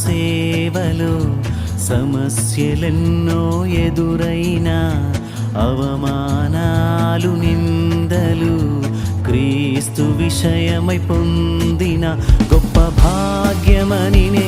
సేవలు సమస్యలెన్నో ఎదురైనా అవమానాలు నిందలు క్రీస్తు విషయమై పొందిన గొప్ప భాగ్యమని నే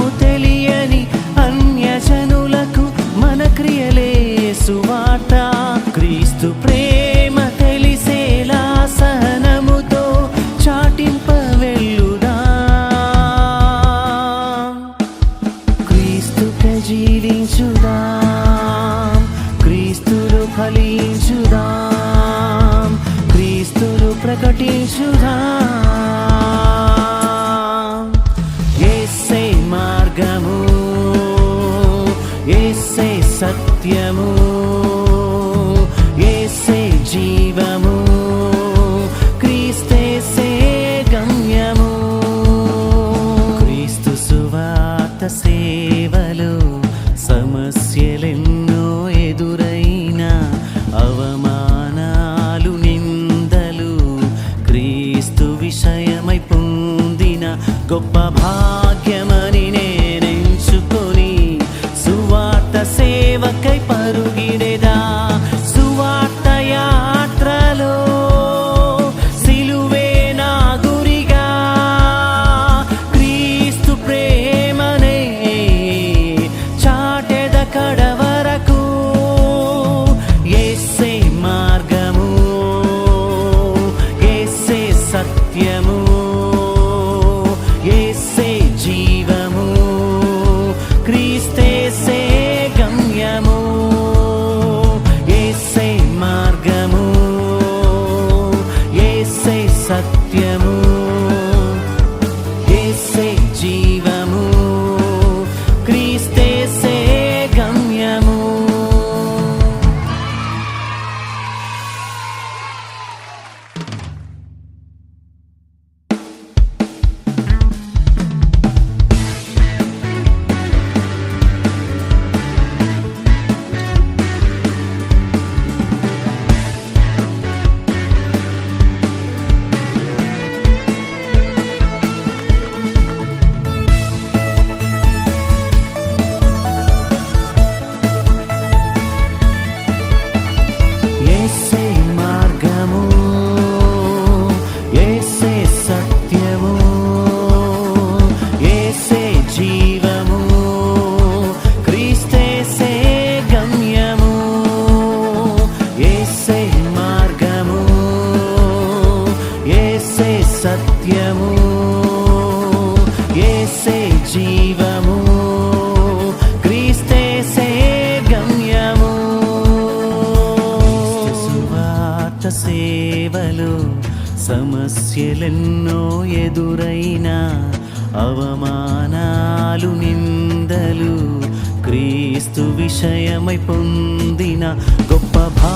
సువార్త క్రీస్తు ప్రేమ తెలిసేలా సహనముతో చాటింప వెళ్ళుదా క్రీస్తు జీవించుదాం క్రీస్తులు ఫలించుదా? క్రీస్తులు ప్రకటించుదా? ఎస్సే మార్గము ఎస్సే సత్యము గొప్ప భాగ్యమని సమస్యలెన్నో ఎదురైనా అవమానాలు నిందలు క్రీస్తు విషయమై పొందిన గొప్ప భా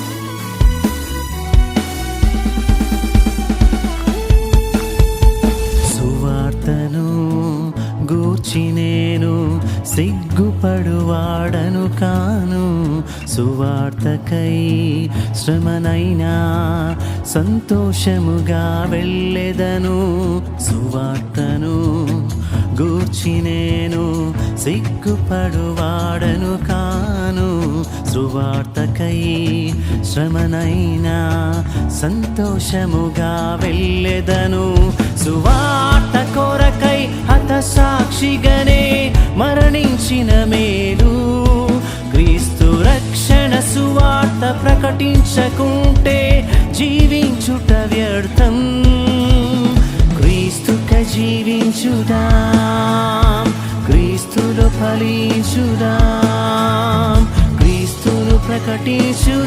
సిగ్గుపడువాడను కాను. సువార్తకై శ్రమనైనా సంతోషముగా వెళ్ళెదను. సువార్తను గూర్చి నేను సిగ్గుపడువాడను కాను. సువార్తకై శ్రమనైనా సంతోషముగా వెళ్ళెదను. సువార్త కొరకై హత సాక్షిగనే మరణించిన మేలు. క్రీస్తు రక్షణ సువార్త ప్రకటించకుంటే జీవించుట వ్యర్థం. జీవించుదాం. క్రీస్తులు ఫలించుదాం. క్రీస్తులు ప్రకటించుదాం.